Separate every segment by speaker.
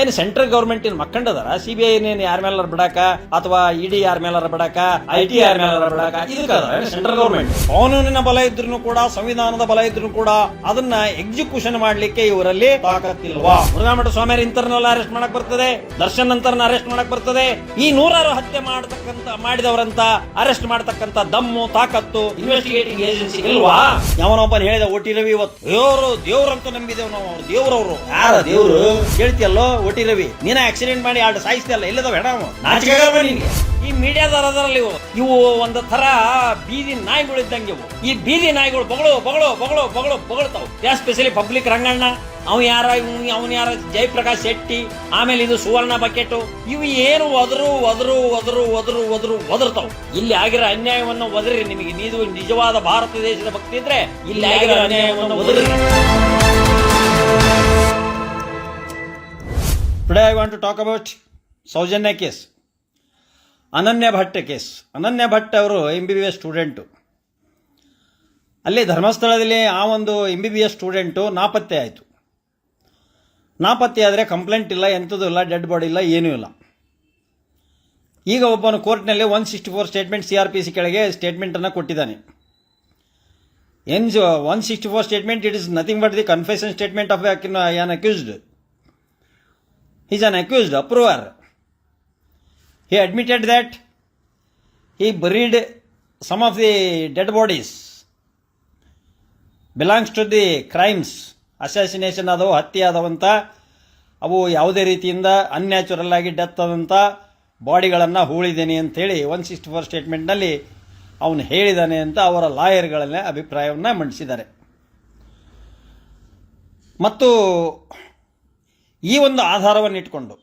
Speaker 1: ಏನು central government ಇನ್ ಮಕ್ಕಂಡದಾರ ಸಿ ಬಿ ಐ ಯಾರ ಮೇಲಾರ ಬಿಡಾಕ? ಅಥವಾ ಇಡಿ ಯಾರ ಮೇಲಾರ ಬಿಡಾಕ? ಐ ಟಿ ಯಾರ ಮೇಲಾರ ಬಿಡಾಕ? ಇದಕ್ಕೆ ಸೆಂಟ್ರಲ್ ಗೌರ್ಮೆಂಟ್? ಕಾನೂನಿನ ಬಲ ಇದ್ರು ಕೂಡ, ಸಂವಿಧಾನದ ಬಲ ಇದ್ರು ಕೂಡ ಅದನ್ನ ಎಕ್ಸಿಕ್ಯೂಷನ್ ಮಾಡ್ಲಿಕ್ಕೆ ಇವರಲ್ಲಿ ತಾಕತ್ತಿಲ್ವಾ? ಮುರುಘಾಮಠ ಸ್ವಾಮಿಯರ್ ಇಂತರ್ನೆಲ್ಲ ಅರೆಸ್ಟ್ ಮಾಡಕ್ ಬರ್ತದೆ. ದರ್ಶನ್ ಅಂತರ್ನ ಅರೆಸ್ಟ್ ಮಾಡಕ್ ಬರ್ತದೆ. ಈ ನೂರಾರು ಹತ್ಯೆ ಮಾಡತಕ್ಕಂತ ಮಾಡಿದವರಂತ ಅರೆಸ್ಟ್ ಮಾಡತಕ್ಕಂತ ದಮ್ಮು, ತಾಕತ್ತು ಇನ್ವೆಸ್ಟಿಗೇಟಿಂಗ್ ಏಜೆನ್ಸಿ ಇಲ್ವಾ? ಯಾವನೊಬ್ಬನ ಹೇಳಿದ ಓಟಿ ರವಿ ಇವತ್ತು ದೇವರು ದೇವ್ರಂತ ನಂಬಿದೇವ್ ನಾವು, ಅವ್ರು ದೇವ್ರವ್ರು. ಯಾರ ದೇವ್ರು? ಕೇಳ್ತಿಯಲ್ಲೋ? ಓಟಿ ರವಿ ನೀನ ಆಕ್ಸಿಡೆಂಟ್ ಮಾಡಿ ಎರಡು ಸಾಯಿಸ್ತಲ್ಲ ನಾಚಿಕೆ ನಿನ್ಗೆ ಈ ಮೀಡಿಯಾದರದಲ್ಲಿ ಇವು ಇವು ಒಂದು ತರ ಬೀದಿ ನಾಯಿಗಳು ಇದ್ದಂಗೆ ಇವು. ಈ ಬೀದಿ ನಾಯಿಗಳು ಬಗಳು ಬಗಳು ಬಗಳು ಬಗಳು ಬಗಳ್ತಾವ್. ಎಸ್ಪೆಷಲಿ ಪಬ್ಲಿಕ್ ರಂಗಣ್ಣ ಅವ್ ಯಾರ ಅವ್ನು ಯಾರ ಜಯಪ್ರಕಾಶ್ ಶೆಟ್ಟಿ ಆಮೇಲೆ ಇದು ಸುವರ್ಣ ಬಕೆಟ್ ಇವು ಏನು ಒದರು ಒದರು ಒದರು ಒದರು ಒದರು ಒದರ್ತಾವ್. ಇಲ್ಲಿ ಆಗಿರೋ ಅನ್ಯಾಯವನ್ನು ಒದರಿ ನಿಮಗೆ. ನೀವು ನಿಜವಾದ ಭಾರತ ದೇಶದ ಭಕ್ತಿ ಇದ್ರೆ ಇಲ್ಲಿ ಆಗಿರೋ ಅನ್ಯಾಯವನ್ನು ಒದರಿ today I want to talk about Soujanya case Ananya Bhat case Ananya Bhat ಅವರು M B B S student ಅಲ್ಲಿ ಧರ್ಮಸ್ಥಳದಲ್ಲಿ ಆ ಒಂದು M B B S student ನಾಪತ್ತೆ ಆಯಿತು. ನಾಪತ್ತೆ ಆದರೆ ಕಂಪ್ಲೇಂಟ್ ಇಲ್ಲ ಎಂಥದ್ದು ಇಲ್ಲ ಡೆಡ್ ಬಾಡಿ ಇಲ್ಲ, ಏನೂ ಇಲ್ಲ. ಈಗ ಒಬ್ಬನು ಕೋರ್ಟ್ನಲ್ಲಿ one sixty four statement C R P C ಕೆಳಗೆ ಸ್ಟೇಟ್ಮೆಂಟನ್ನು ಕೊಟ್ಟಿದ್ದಾನೆ. N one sixty four statement it is nothing but the confession statement of an accused is an accused approver he admitted that he buried some of the dead bodies. Belongs to the crimes assassination ಆದವು, ಹತ್ಯೆ ಆದವಂತ, ಅವು ಯಾವುದೇ ರೀತಿಯಿಂದ unnatural ಆಗಿ death ಆದಂಥ ಬಾಡಿಗಳನ್ನು ಹೂಳಿದ್ದೇನೆ ಅಂತೇಳಿ one sixty four ಸ್ಟೇಟ್ಮೆಂಟ್ನಲ್ಲಿ ಅವನು ಹೇಳಿದ್ದಾನೆ ಅಂತ ಅವರ ಲಾಯರ್ಗಳನ್ನೇ ಅಭಿಪ್ರಾಯವನ್ನು ಮಂಡಿಸಿದ್ದಾರೆ. ಮತ್ತು ಈ ಒಂದು ಆಧಾರವನ್ನು ಇಟ್ಕೊಂಡು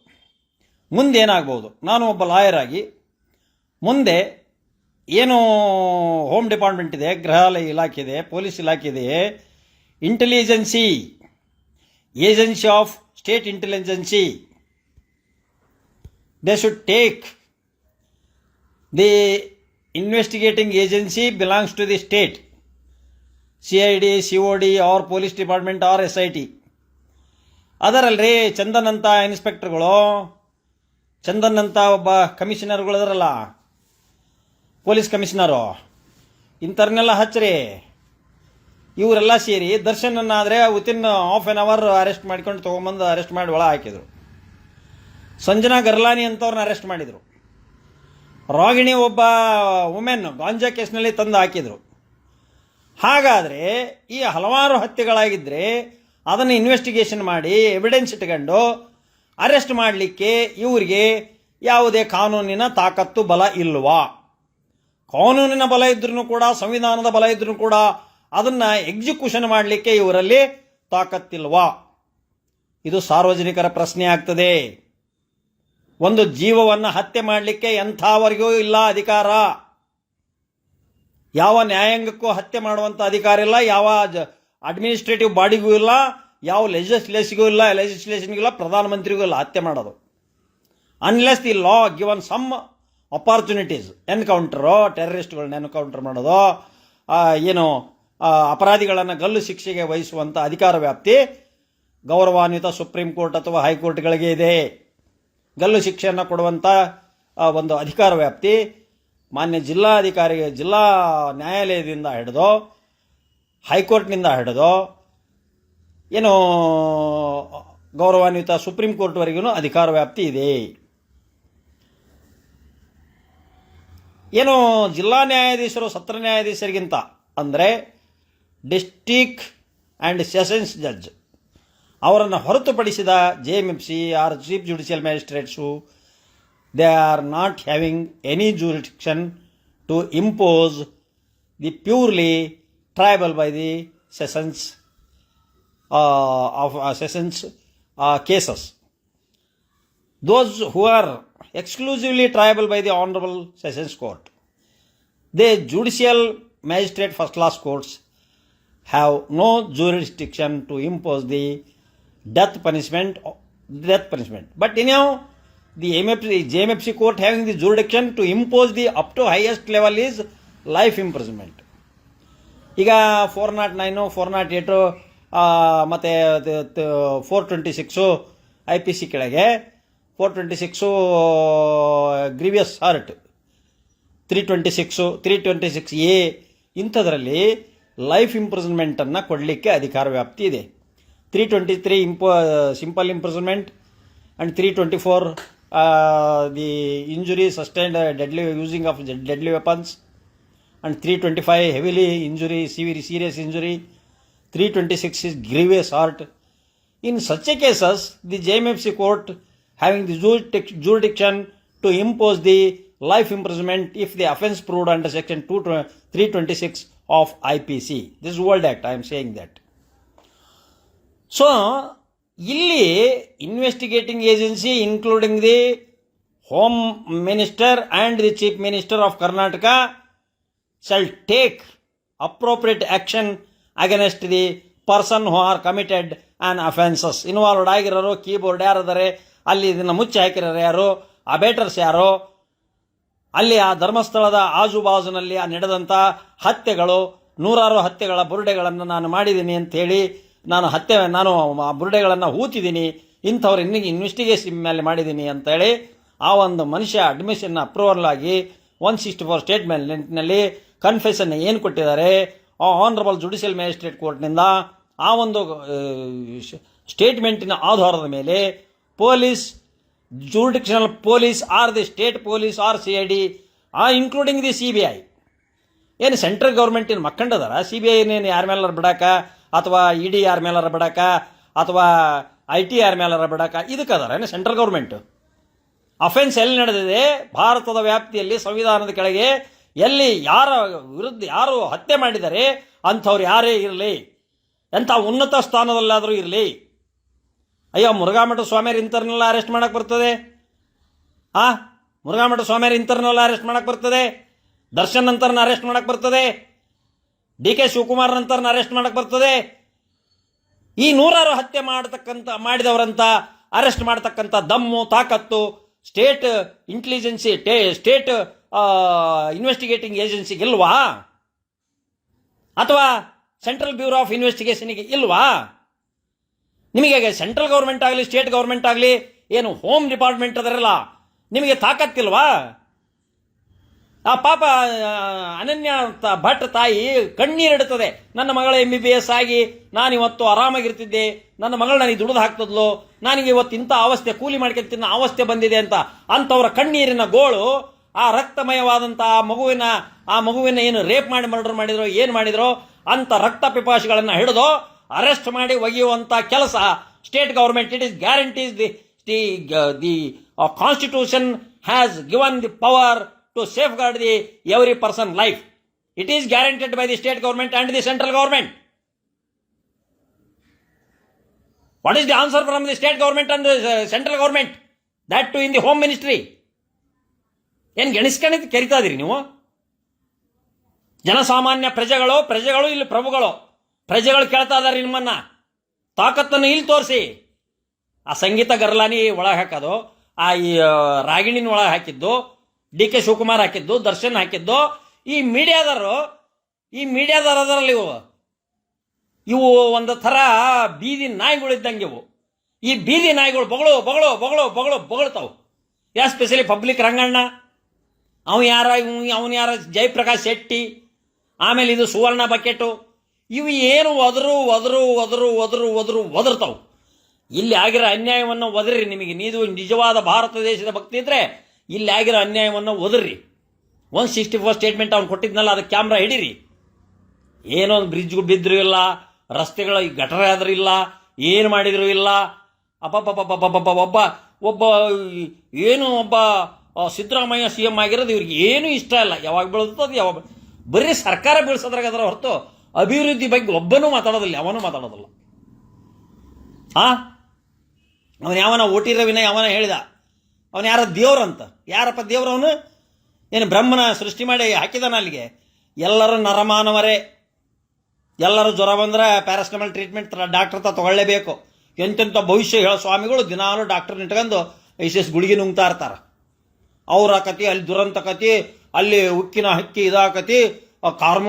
Speaker 1: ಮುಂದೇನಾಗ್ಬೋದು ನಾನು ಒಬ್ಬ ಲಾಯರ್ ಆಗಿ, ಮುಂದೆ ಏನು ಹೋಮ್ ಡಿಪಾರ್ಟ್ಮೆಂಟ್ ಇದೆ ಗೃಹಾಲಯ ಇಲಾಖೆ ಇದೆ, ಪೊಲೀಸ್ ಇಲಾಖೆ ಇದೆ. Intelligence agency of state intelligence they should take the investigating agency belongs to the state C I D C O D or police department or S I T ಅದರಲ್ರಿ Chandan ಅಂತ ಇನ್ಸ್ಪೆಕ್ಟರ್ಗಳು. ಚಂದನ್ ಅಂತ ಒಬ್ಬ ಕಮಿಷನರ್ಗಳು ಅದರಲ್ಲ. Police commissioner. ಇಂಥವ್ರನ್ನೆಲ್ಲ ಹಚ್ಚ್ರಿ. ಇವರೆಲ್ಲ ಸೇರಿ ದರ್ಶನನ್ನಾದರೆ within half an hour arrest ಮಾಡ್ಕೊಂಡು ತೊಗೊಂಬಂದು ಅರೆಸ್ಟ್ ಮಾಡಿ ಒಳ ಹಾಕಿದರು. ಸಂಜನಾ ಗರ್ಲಾನಿ ಅಂತವ್ರನ್ನ ಅರೆಸ್ಟ್ ಮಾಡಿದರು. ರಾಗಿಣಿ ಒಬ್ಬ ವುಮೆನ್ ಗಾಂಜಾ ಕೇಸ್ನಲ್ಲಿ ತಂದು ಹಾಕಿದರು. ಹಾಗಾದರೆ ಈ ಹಲವಾರು ಹತ್ಯೆಗಳಾಗಿದ್ದರೆ ಅದನ್ನು ಇನ್ವೆಸ್ಟಿಗೇಷನ್ ಮಾಡಿ ಎವಿಡೆನ್ಸ್ ಇಟ್ಕೊಂಡು ಅರೆಸ್ಟ್ ಮಾಡಲಿಕ್ಕೆ ಇವರಿಗೆ ಯಾವುದೇ ಕಾನೂನಿನ ತಾಕತ್ತು, ಬಲ ಇಲ್ವಾ? ಕಾನೂನಿನ ಬಲ ಇದ್ರೂ ಕೂಡ, ಸಂವಿಧಾನದ ಬಲ ಇದ್ರೂ ಕೂಡ ಅದನ್ನು ಎಕ್ಸಿಕ್ಯೂಷನ್ ಮಾಡಲಿಕ್ಕೆ ಇವರಲ್ಲಿ ತಾಕತ್ತಿಲ್ವಾ? ಇದು ಸಾರ್ವಜನಿಕರ ಪ್ರಶ್ನೆ ಆಗ್ತದೆ. ಒಂದು ಜೀವವನ್ನು ಹತ್ಯೆ ಮಾಡಲಿಕ್ಕೆ ಎಂಥವರಿಗೂ ಇಲ್ಲ ಅಧಿಕಾರ. ಯಾವ ನ್ಯಾಯಾಂಗಕ್ಕೂ ಹತ್ಯೆ ಮಾಡುವಂಥ ಅಧಿಕಾರ ಇಲ್ಲ, ಯಾವ ಅಡ್ಮಿನಿಸ್ಟ್ರೇಟಿವ್ ಬಾಡಿಗೂ ಇಲ್ಲ, ಯಾವ ಲೆಜಿಸ್ಲೇಷನ್ಗೂ ಇಲ್ಲ ಲೆಜಿಸ್ಲೇಷನ್ಗೂ ಇಲ್ಲ, ಪ್ರಧಾನಮಂತ್ರಿಗೂ ಇಲ್ಲ, ಹತ್ಯೆ ಮಾಡೋದು. Unless the law given some opportunities encounter ಟೆರರಿಸ್ಟ್ಗಳನ್ನ encounter ಮಾಡೋದು ಏನು ಅಪರಾಧಿಗಳನ್ನು ಗಲ್ಲು ಶಿಕ್ಷೆಗೆ ವಹಿಸುವಂಥ ಅಧಿಕಾರ ವ್ಯಾಪ್ತಿ ಗೌರವಾನ್ವಿತ ಸುಪ್ರೀಂ ಕೋರ್ಟ್ ಅಥವಾ ಹೈಕೋರ್ಟ್ಗಳಿಗೆ ಇದೆ. ಗಲ್ಲು ಶಿಕ್ಷೆಯನ್ನು ಕೊಡುವಂಥ ಒಂದು ಅಧಿಕಾರ ವ್ಯಾಪ್ತಿ ಮಾನ್ಯ ಜಿಲ್ಲಾಧಿಕಾರಿ ಜಿಲ್ಲಾ ನ್ಯಾಯಾಲಯದಿಂದ ಹಿಡಿದು ಹೈಕೋರ್ಟ್ನಿಂದ ಹಿಡಿದು, ಏನು, ಗೌರವಾನ್ವಿತ ಸುಪ್ರೀಂ ಕೋರ್ಟ್ವರೆಗೂ ಅಧಿಕಾರ ವ್ಯಾಪ್ತಿ ಇದೆ. ಏನು, ಜಿಲ್ಲಾ ನ್ಯಾಯಾಧೀಶರು ಸತ್ರ ನ್ಯಾಯಾಧೀಶರಿಗಿಂತ ಅಂದರೆ ಡಿಸ್ಟಿಕ್ ಆ್ಯಂಡ್ ಸೆಷನ್ಸ್ ಜಡ್ಜ್ ಅವರನ್ನು ಹೊರತುಪಡಿಸಿದ J M F C, or chief judicial magistrates, they are not having any jurisdiction to impose the purely liable by the sessions uh, of uh, sessions uh, cases. Those who are exclusively liable by the Honorable Sessions Court, the judicial magistrate first class courts have no jurisdiction to impose the death punishment death punishment. But anyhow, the MFC, JMFC court having the jurisdiction to impose the up to highest level is life imprisonment. ಈಗ four nought nine four nought eight ಮತ್ತು four twenty six I P C ಕೆಳಗೆ four twenty six grievous hurt three twenty six three twenty six A ಇಂಥದ್ರಲ್ಲಿ life ಇಂಪ್ರೂಸ್ಮೆಂಟನ್ನು ಕೊಡಲಿಕ್ಕೆ ಅಧಿಕಾರ ವ್ಯಾಪ್ತಿ ಇದೆ. Three twenty three ಇಂಪ simple imprisonment and three twenty four the injury sustained deadly using of deadly weapons And three twenty five heavily injury severe serious injury three twenty six is grievous hurt In such a cases, the JMFC court having the jurisdic- jurisdiction to impose the life imprisonment if the offence proved under section 2 326 of IPC. This is World Act, I am saying that. So ಇಲ್ಲಿ investigating agency including the home minister and the chief minister of Karnataka shall take appropriate action against the person who are committed an offences involved ಆಗಿರೋರು keyboard ಯಾರಿದ್ದಾರೆ, ಅಲ್ಲಿ ಇದನ್ನು ಮುಚ್ಚಿ ಹಾಕಿರೋರು ಯಾರು ಅಬೇಟರ್ಸ್ ಯಾರು, ಅಲ್ಲಿ ಆ ಧರ್ಮಸ್ಥಳದ ಆಜುಬಾಜುನಲ್ಲಿ ಆ ನಡೆದಂಥ ಹತ್ಯೆಗಳು, ನೂರಾರು ಹತ್ಯೆಗಳ ಬುರುಡೆಗಳನ್ನು ನಾನು ಮಾಡಿದ್ದೀನಿ ಅಂತೇಳಿ ನಾನು ಹತ್ಯೆ, ನಾನು ಆ ಬುರುಡೆಗಳನ್ನು ಹೂತಿದ್ದೀನಿ, ಇಂಥವ್ರು ಇನ್ನಿಗೆ ಇನ್ವೆಸ್ಟಿಗೇಷನ್ ಮೇಲೆ ಮಾಡಿದ್ದೀನಿ ಅಂತೇಳಿ ಆ ಒಂದು ಮನುಷ್ಯ ಅಡ್ಮಿಷನ್ ಅಪ್ರೂವಲ್ ಆಗಿ ಒನ್ ಸಿಕ್ಸ್ಟಿ ಫೋರ್ ಸ್ಟೇಟ್ಮೆಂಟ್ನಲ್ಲಿ ಕನ್ಫೆಷನ್ ಏನು ಕೊಟ್ಟಿದ್ದಾರೆ? ಆನರಬಲ್ ಜುಡಿಷಿಯಲ್ ಮ್ಯಾಜಿಸ್ಟ್ರೇಟ್ ಕೋರ್ಟ್ನಿಂದ ಆ ಒಂದು ಸ್ಟೇಟ್ಮೆಂಟಿನ ಆಧಾರದ ಮೇಲೆ police jurisdictional police or the state police or C I D ಆ including the C B I ಏನು ಸೆಂಟ್ರಲ್ ಗೌರ್ಮೆಂಟಿನ ಮಕ್ಕಂಡದಾರ? ಸಿ ಬಿ ಐ ಏನೇನು ಯಾರ ಮೇಲಾರ ಬಿಡಾಕ? ಅಥವಾ ಇ ಡಿ ಯಾರ ಮೇಲಾರ ಬಿಡಾಕ? ಅಥವಾ ಐ ಟಿ ಯಾರ ಮೇಲಾರ ಬಿಡಾಕ? ಇದಕ್ಕೆ ಅದಾರ ಏನು ಸೆಂಟ್ರಲ್ ಗೌರ್ಮೆಂಟು ಅಫೆನ್ಸ್ ಎಲ್ಲಿ ನಡೆದಿದೆ? ಭಾರತದ ವ್ಯಾಪ್ತಿಯಲ್ಲಿ ಸಂವಿಧಾನದ ಕೆಳಗೆ ಎಲ್ಲಿ ಯಾರ ವಿರುದ್ಧ ಯಾರು ಹತ್ಯೆ ಮಾಡಿದರೆ ಅಂಥವ್ರು ಯಾರೇ ಇರಲಿ, ಎಂಥ ಉನ್ನತ ಸ್ಥಾನದಲ್ಲಾದರೂ ಇರಲಿ, ಅಯ್ಯೋ ಮುರುಘಾಮಠ ಸ್ವಾಮಿಯರು ಇಂಥರ್ನೆಲ್ಲ ಅರೆಸ್ಟ್ ಮಾಡಕ್ಕೆ ಬರ್ತದೆ? ಆ? ಮುರುಘಾಮಠ ಸ್ವಾಮಿಯರು ಇಂಥರ್ನೆಲ್ಲ ಅರೆಸ್ಟ್ ಮಾಡಕ್ಕೆ ಬರ್ತದೆ? ದರ್ಶನ್ ನಂತರನ ಅರೆಸ್ಟ್ ಮಾಡಕ್ಕೆ ಬರ್ತದೆ? ಡಿ ಕೆ ಶಿವಕುಮಾರ್ ನಂತರನ ಅರೆಸ್ಟ್ ಮಾಡಕ್ಕೆ ಬರ್ತದೆ? ಈ ನೂರಾರು ಹತ್ಯೆ ಮಾಡತಕ್ಕಂಥ, ಮಾಡಿದವರಂತ ಅರೆಸ್ಟ್ ಮಾಡತಕ್ಕಂಥ ದಮ್ಮು, ತಾಕತ್ತು ಸ್ಟೇಟ್ ಇಂಟೆಲಿಜೆನ್ಸಿ ಟೇ ಸ್ಟೇಟ್ ಇನ್ವೆಸ್ಟಿಗೇಟಿಂಗ್ ಏಜೆನ್ಸಿಗೆ ಇಲ್ವಾ? ಅಥವಾ ಸೆಂಟ್ರಲ್ ಬ್ಯೂರೋ ಆಫ್ ಇನ್ವೆಸ್ಟಿಗೇಷನ್ಗೆ ಇಲ್ವಾ? ನಿಮಗೆ ಸೆಂಟ್ರಲ್ ಗೌರ್ಮೆಂಟ್ ಆಗಲಿ ಸ್ಟೇಟ್ ಗೌರ್ಮೆಂಟ್ ಆಗಲಿ, ಏನು ಹೋಮ್ ಡಿಪಾರ್ಟ್ಮೆಂಟ್ ಅದರಲ್ಲ, ನಿಮಗೆ ತಾಕತ್ತಿಲ್ವಾ? ಆ ಪಾಪ ಅನನ್ಯ ಭಟ್ ತಾಯಿ ಕಣ್ಣೀರಿಡುತ್ತದೆ ನನ್ನ ಮಗಳ ಎಂ ಬಿ ಬಿ ಎಸ್ ಆಗಿ ನಾನು ಇವತ್ತು ಆರಾಮಾಗಿರ್ತಿದ್ದೆ. ನನ್ನ ಮಗಳು ನನಗೆ ದುಡಿದು ಹಾಕ್ತದ್ಲು. ನನಗೆ ಇವತ್ತು ಇಂಥ ಅವಸ್ಥೆ, ಕೂಲಿ ಮಾಡ್ಕೊಂಡು ತಿನ್ನೋ ಅವಸ್ಥೆ ಬಂದಿದೆ ಅಂತ ಅಂಥವ್ರ ಕಣ್ಣೀರಿನ ಗೋಳು ಆ ರಕ್ತಮಯವಾದಂತಹ ಆ ಮಗುವಿನ ಆ ಮಗುವಿನ ಏನು ರೇಪ್ ಮಾಡಿ, ಮರ್ಡರ್ ಮಾಡಿದ್ರು, ಏನು ಮಾಡಿದ್ರು, ಅಂತ ರಕ್ತ ಪಿಪಾಸಿಗಳನ್ನು ಹಿಡಿದು ಅರೆಸ್ಟ್ ಮಾಡಿ ಒಗೆಯುವಂಥ ಕೆಲಸ state government it is guarantees the the the constitution has given the power to safeguard the every person life it is guaranteed by the state government and the central government what is the answer from the state government and central government that to in the home ministry ಏನು ಗೆಣಿಸ್ಕೊಂಡಿದ್ದು ಕರಿತಾ ಇದೀರಿ ನೀವು? ಜನಸಾಮಾನ್ಯ ಪ್ರಜೆಗಳು ಪ್ರಜೆಗಳು ಇಲ್ಲಿ ಪ್ರಭುಗಳು, ಪ್ರಜೆಗಳು ಕೇಳ್ತಾ ಇದಾರೆ ನಿಮ್ಮನ್ನ. ತಾಕತ್ತನ್ನು ಇಲ್ಲಿ ತೋರಿಸಿ. ಆ ಸಂಗೀತ ಗರ್ಲಾನಿ ಒಳಗೆ ಹಾಕೋದು, ಆ ಈ ರಾಗಿಣಿನ ಒಳಗೆ ಹಾಕಿದ್ದು, ಡಿ ಕೆ ಶಿವಕುಮಾರ್ ಹಾಕಿದ್ದು, ದರ್ಶನ್ ಹಾಕಿದ್ದು, ಈ ಮೀಡಿಯಾದವರು ಈ ಮೀಡಿಯಾದವರು ಅದರಲ್ಲಿ ಇವು ಇವು ಒಂದು ಥರ ಬೀದಿ ನಾಯಿಗಳಿದ್ದಂಗೆ ಇವು. ಈ ಬೀದಿ ನಾಯಿಗಳು ಬಗಳು ಬಗಳು ಬಗಳು ಬಗಳು, ಬಗಳ್ತಾವು. ಯಾ ಸ್ಪೆಷಲಿ ಪಬ್ಲಿಕ್ ರಂಗಣ್ಣ? ಅವ ಯಾರ ಅವನು ಯಾರ? ಜಯಪ್ರಕಾಶ್ ಶೆಟ್ಟಿ. ಆಮೇಲೆ ಇದು ಸುವರ್ಣ ಬಕೆಟು. ಇವು ಏನು ಒದರು ಒದರು ಒದರು ಒದರು ಒದರು ಒದರ್ತಾವು. ಇಲ್ಲಿ ಆಗಿರೋ ಅನ್ಯಾಯವನ್ನು ಒದರಿ ನಿಮಗೆ. ನೀವು ನಿಜವಾದ ಭಾರತ ದೇಶದ ಭಕ್ತಿ ಇದ್ರೆ ಇಲ್ಲಿ ಆಗಿರೋ ಅನ್ಯಾಯವನ್ನು ಒದರ್ರಿ ಒನ್ ಸಿಕ್ಸ್ಟಿ ಫೋರ್ ಸ್ಟೇಟ್ಮೆಂಟ್ ಅವ್ನು ಕೊಟ್ಟಿದ್ನಲ್ಲ, ಅದಕ್ಕೆ ಕ್ಯಾಮ್ರಾ ಹಿಡೀರಿ. ಏನೋ ಒಂದು ಬ್ರಿಡ್ಜ್ಗೂ ಬಿದ್ದರೂ ಇಲ್ಲ, ರಸ್ತೆಗಳ ಗಟರ ಆದ್ರೂ ಇಲ್ಲ, ಏನು ಮಾಡಿದ್ರು ಇಲ್ಲ. ಅಪ್ಪ ಒಬ್ಬ ಒಬ್ಬ, ಏನು ಒಬ್ಬ ಸಿದ್ದರಾಮಯ್ಯ ಸಿ ಎಂ ಆಗಿರೋದು ಇವ್ರಿಗೆ ಏನೂ ಇಷ್ಟ ಇಲ್ಲ. ಯಾವಾಗ ಬೀಳ್ತದೆ ಯಾವಾಗ ಬರೀ ಸರ್ಕಾರ ಬೀಳ್ಸೋದ್ರಾಗ ಅದರ ಹೊರತು ಅಭಿವೃದ್ಧಿ ಬಗ್ಗೆ ಒಬ್ಬನೂ ಮಾತಾಡೋದಿಲ್ಲ, ಯಾವನೂ ಮಾತಾಡೋದಿಲ್ಲ. ಆ? ಅವನು ಯಾವನ ಓಟಿರೋ ವಿನ ಯಾವನ ಹೇಳಿದ. ಅವನು ಯಾರ ದೇವ್ರಂತ ಯಾರಪ್ಪ ದೇವ್ರು ಅವನು? ಏನು ಬ್ರಹ್ಮನ ಸೃಷ್ಟಿ ಮಾಡಿ ಹಾಕಿದಾನ ಅಲ್ಲಿಗೆ? ಎಲ್ಲರೂ ನರಮಾನವರೇ. ಎಲ್ಲರೂ ಜ್ವರ ಬಂದ್ರೆ ಪ್ಯಾರಾಸ್ಟಮಲ್ ಟ್ರೀಟ್ಮೆಂಟ್ ಡಾಕ್ಟರ್ ತ ತಗೊಳ್ಳೇಬೇಕು. ಎಂತೆಂಥ ಭವಿಷ್ಯ ಹೇಳೋ ಸ್ವಾಮಿಗಳು ದಿನಾಲು ಡಾಕ್ಟರ್ ನಿಟ್ಕೊಂಡು ಎಸ್ ಗುಳಿಗೆ ನುಂಗ್ತಾ ಇರ್ತಾರ. ಅವ್ರ ಕತಿ ಅಲ್ಲಿ ದುರಂತ ಕತಿ ಅಲ್ಲಿ ಉಕ್ಕಿನ ಹಕ್ಕಿ ಇದಾಕತಿ ಕಾರ್ಮ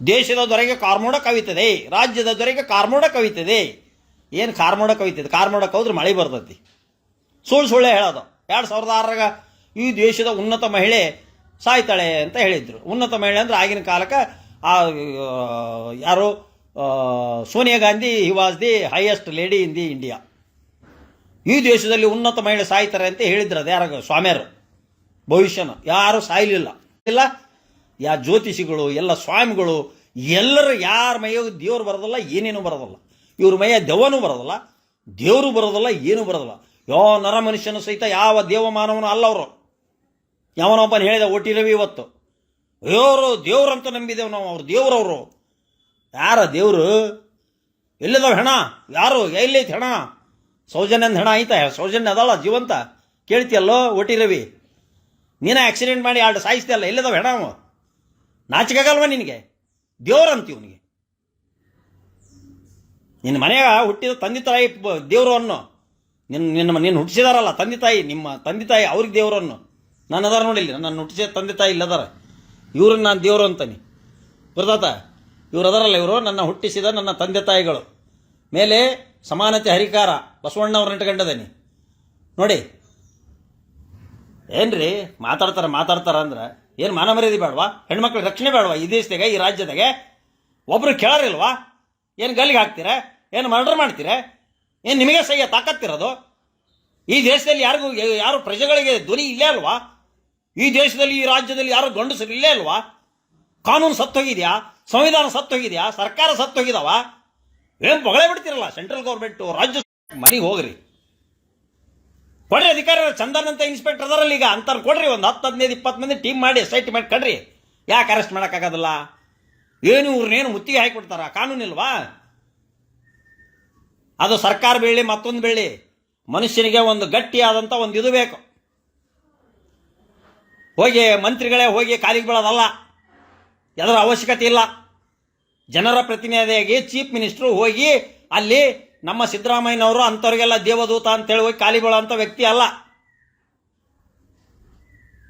Speaker 1: ದೇಶದ ದೊರೆಗೆ ಕಾರ್ಮೋಡ ಕವಿತದೆ ರಾಜ್ಯದ ದೊರೆಗೆ ಕಾರ್ಮೋಡ ಕವಿತದೆ. ಏನು ಕಾರ್ಮೋಡ ಕವಿತದೆ? ಕಾರ್ಮೋಡ ಕವಿದ್ರೆ ಮಳೆ ಬರ್ತೈತಿ. ಸುಳ್ಳು ಸುಳ್ಳೆ ಹೇಳೋದು. ಎರಡು ಸಾವಿರದ ಆರರಾಗ ಈ ದೇಶದ ಉನ್ನತ ಮಹಿಳೆ ಸಾಯ್ತಾಳೆ ಅಂತ ಹೇಳಿದ್ರು. ಉನ್ನತ ಮಹಿಳೆ ಅಂದ್ರೆ ಆಗಿನ ಕಾಲಕ್ಕೆ ಆ, ಯಾರು Sonia Gandhi he was the highest lady in the India ಈ ದೇಶದಲ್ಲಿ ಉನ್ನತ ಮಹಿಳೆ ಸಾಯ್ತಾರೆ ಅಂತ ಹೇಳಿದ್ರು ಅದು ಯಾರಾಗ? ಸ್ವಾಮಿಯರು. ಭವಿಷ್ಯನ. ಯಾರು ಸಾಯಲಿಲ್ಲ. ಇಲ್ಲ, ಯಾ ಜ್ಯೋತಿಷಿಗಳು, ಎಲ್ಲ ಸ್ವಾಮಿಗಳು, ಎಲ್ಲರೂ ಯಾರ ಮೈಯ ದೇವ್ರು ಬರೋದಲ್ಲ, ಏನೇನು ಬರೋದಲ್ಲ. ಇವ್ರ ಮೈಯ ದೆವ್ವನೂ ಬರೋದಲ್ಲ, ದೇವರು ಬರೋದಲ್ಲ, ಏನೂ ಬರೋದಲ್ಲ. ಯೋ, ನರ ಮನುಷ್ಯನು ಸಹಿತ ಯಾವ ದೇವಮಾನವನು ಅಲ್ಲ ಅವರು. ಯಾವನೊಬ್ಬನ ಹೇಳಿದ ರವಿ ಇವತ್ತು. ದೇವರು ದೇವ್ರಂತ ನಂಬಿದೆವು ನಾವು, ಅವ್ರು ದೇವ್ರವರು ಯಾರ ದೇವರು? ಎಲ್ಲಿದಾವೆ ಹೆಣ? ಯಾರು? ಎಲ್ಲೈತೆ ಹೆಣ? ಸೌಜನ್ಯದ ಹಣ ಐತ, ಸೌಜನ್ಯ ಅದಲ್ಲ ಜೀವಂತ. ಕೇಳ್ತಿಯಲ್ಲೋ ಒಟ್ಟಿ ರವಿ? ನೀನೇ ಆಕ್ಸಿಡೆಂಟ್ ಮಾಡಿ ಎರಡು ಸಾಯಿಸ್ತಿಯಲ್ಲ, ಎಲ್ಲಿದಾವ ಹೆಣ ಅವ? ನಾಚಿಕಾಗಲ್ವ ನಿನಗೆ? ದೇವ್ರಂತೀವಿ ಅವನಿಗೆ ನಿನ್ನ ಮನೆಯಾಗ ಹುಟ್ಟಿದ ತಂದೆ ತಾಯಿ ದೇವರು ಅನ್ನೋ. ನಿನ್ನ ನಿನ್ನ ನಿನ್ನ ಹುಟ್ಟಿಸಿದಾರಲ್ಲ ತಂದೆ ತಾಯಿ, ನಿಮ್ಮ ತಂದೆ ತಾಯಿ ಅವ್ರಿಗೆ ದೇವರು ಅನ್ನೋ. ನಾನು ಅದಾರ ನೋಡಿಲ್ಲ ನನ್ನ ಹುಟ್ಟಿಸಿದ ತಂದೆ ತಾಯಿ ಇಲ್ಲದಾರ ಇವ್ರನ್ನ ನಾನು ದೇವರು ಅಂತಾನೆ. ಗುರುದಾತ ಇವ್ರು ಅದಾರಲ್ಲ ಇವರು, ನನ್ನ ಹುಟ್ಟಿಸಿದ ನನ್ನ ತಂದೆ ತಾಯಿಗಳು. ಮೇಲೆ ಸಮಾನತೆ ಹರಿಕಾರ ಬಸವಣ್ಣವ್ರನ್ನ ಇಟ್ಕೊಂಡದೇನಿ ನೋಡಿ. ಏನ್ರಿ? ಮಾತಾಡ್ತಾರ ಮಾತಾಡ್ತಾರ ಅಂದ್ರೆ ಏನು ಮಾನ ಮರ್ಯಾದೆ ಬೇಡವಾ? ಹೆಣ್ಮಕ್ಳ ರಕ್ಷಣೆ ಬೇಡವಾ ಈ ದೇಶದಾಗೆ, ಈ ರಾಜ್ಯದಾಗೆ? ಒಬ್ರು ಕೇಳರಿಲ್ವಾ? ಏನು ಗಲ್ಲಿಗೆ ಹಾಕ್ತೀರಾ? ಏನು ಮರ್ಡರ್ ಮಾಡ್ತೀರಾ? ಏನು ನಿಮಗೆ ಸಹ್ಯ ತಾಕತ್ತಿರೋದು? ಈ ದೇಶದಲ್ಲಿ ಯಾರಿಗೂ, ಯಾರು ಪ್ರಜೆಗಳಿಗೆ ಧ್ವನಿ ಇಲ್ಲೇ ಅಲ್ವಾ? ಈ ದೇಶದಲ್ಲಿ, ಈ ರಾಜ್ಯದಲ್ಲಿ ಯಾರು ಗಂಡಸರು ಇಲ್ಲೇ ಅಲ್ವಾ? ಕಾನೂನು ಸತ್ತೋಗಿದೆಯಾ? ಸಂವಿಧಾನ ಸತ್ತೋಗಿದೆಯಾ? ಸರ್ಕಾರ ಸತ್ತೋಗಿದಾವ? ಏನು ಮಗಳೇ ಬಿಡ್ತೀರಲ್ಲ? ಸೆಂಟ್ರಲ್ ಗೌರ್ಮೆಂಟು ರಾಜ್ಯ ಮನೆಗೆ ಹೋಗ್ರಿ. ಕೊಡ್ರಿ ಅಧಿಕಾರಿ ಚಂದನ್ ಅಂತ ಇನ್ಸ್ಪೆಕ್ಟರ್ ಅದಾರಲ್ಲ ಈಗ. ಅಂತಾರೆ ಕೊಡ್ರಿ, ಒಂದು ಹತ್ತು ಹದಿನೈದು ಇಪ್ಪತ್ತು ಮಂದಿ ಟೀಮ್ ಮಾಡಿ ಸೈಟ್ ಮಾಡಿ ಕಡ್ರಿ. ಯಾಕೆ ಅರೆಸ್ಟ್ ಮಾಡೋಕ್ಕಾಗೋದಿಲ್ಲ? ಏನು ಇವ್ರನ್ನೇನು ಮುತ್ತಿಗೆ ಹಾಕಿಬಿಡ್ತಾರ? ಕಾನೂನಿಲ್ವಾ ಅದು ಸರ್ಕಾರ ಬೆಳ್ಳಿ ಮತ್ತೊಂದು ಬೆಳ್ಳಿ ಮನುಷ್ಯನಿಗೆ ಒಂದು ಗಟ್ಟಿಯಾದಂಥ ಒಂದು ಇದು ಬೇಕು. ಹೋಗಿ ಮಂತ್ರಿಗಳೇ ಹೋಗಿ ಕಾಲಿಗೆ ಬೀಳೋದಲ್ಲ. ಅದರ ಅವಶ್ಯಕತೆ ಇಲ್ಲ. ಜನರ ಪ್ರತಿನಿಧಿಯಾಗಿ ಚೀಫ್ ಮಿನಿಸ್ಟ್ರು ಹೋಗಿ ಅಲ್ಲಿ ನಮ್ಮ ಸಿದ್ದರಾಮಯ್ಯನವರು ಅಂಥವ್ರಿಗೆಲ್ಲ ದೇವದೂತ ಅಂತೇಳಿ ಹೋಗಿ ಖಾಲಿ ಬೀಳೋಂಥ ವ್ಯಕ್ತಿ ಅಲ್ಲ.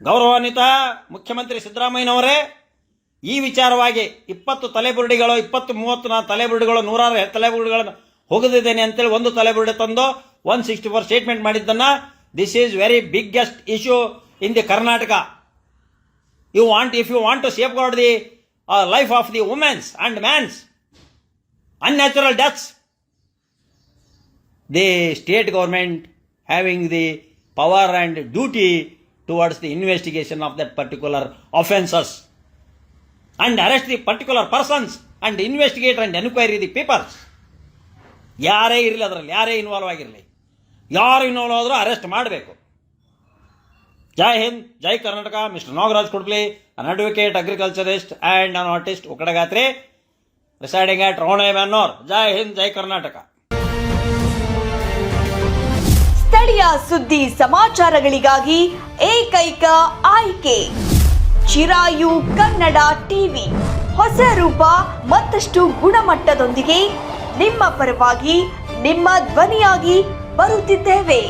Speaker 1: ಗೌರವಾನ್ವಿತ ಮುಖ್ಯಮಂತ್ರಿ ಸಿದ್ದರಾಮಯ್ಯನವರೇ, ಈ ವಿಚಾರವಾಗಿ ಇಪ್ಪತ್ತು ತಲೆಬುರುಡಿಗಳು, ಇಪ್ಪತ್ತು ಮೂವತ್ತು ನಾ ತಲೆಬುರುಡಿಗಳು, ನೂರಾರು ತಲೆಬುರುಡಿಗಳನ್ನು ಹೋಗದಿದ್ದೇನೆ ಅಂತೇಳಿ ಒಂದು ತಲೆಬುರುಡೆ ತಂದು ಒನ್ ಸಿಕ್ಸ್ಟಿ ಫೋರ್ ಸ್ಟೇಟ್ಮೆಂಟ್ ಮಾಡಿದ್ದನ್ನು this is very biggest issue in the Karnataka you want if you want to safeguard the Life of the womens and mans unnatural deaths. The state government having the power and duty towards the investigation of that particular offences and arrest the particular persons and investigate and enquiry the papers. ಯಾರೇ ಇರಲಿ ಅದರಲ್ಲಿ ಯಾರೇ involve ಆಗಿರಲಿ ಯಾರು involve ಆದರೂ arrest ಮಾಡಬೇಕು ಜೈ ಹಿಂದ್, ಜೈ Karnataka, mister Nagaraj Kudpli an advocate agriculturist and an artist Ukkadagatri residing at Ranebennur ಜೈ ಹಿಂದ್, ಜೈ ಕರ್ನಾಟಕ.
Speaker 2: ಸ್ಥಳೀಯ ಸುದ್ದಿ ಸಮಾಚಾರಗಳಿಗಾಗಿ ಏಕೈಕ ಆಯ್ಕೆ. ಚಿರಾಯು ಕನ್ನಡ ಟಿವಿ. ಹೊಸ ರೂಪ, ಮತ್ತಷ್ಟು ಗುಣಮಟ್ಟದೊಂದಿಗೆ ನಿಮ್ಮ ಪರವಾಗಿ ನಿಮ್ಮ ಧ್ವನಿಯಾಗಿ ಬರುತ್ತಿದ್ದೇವೆ.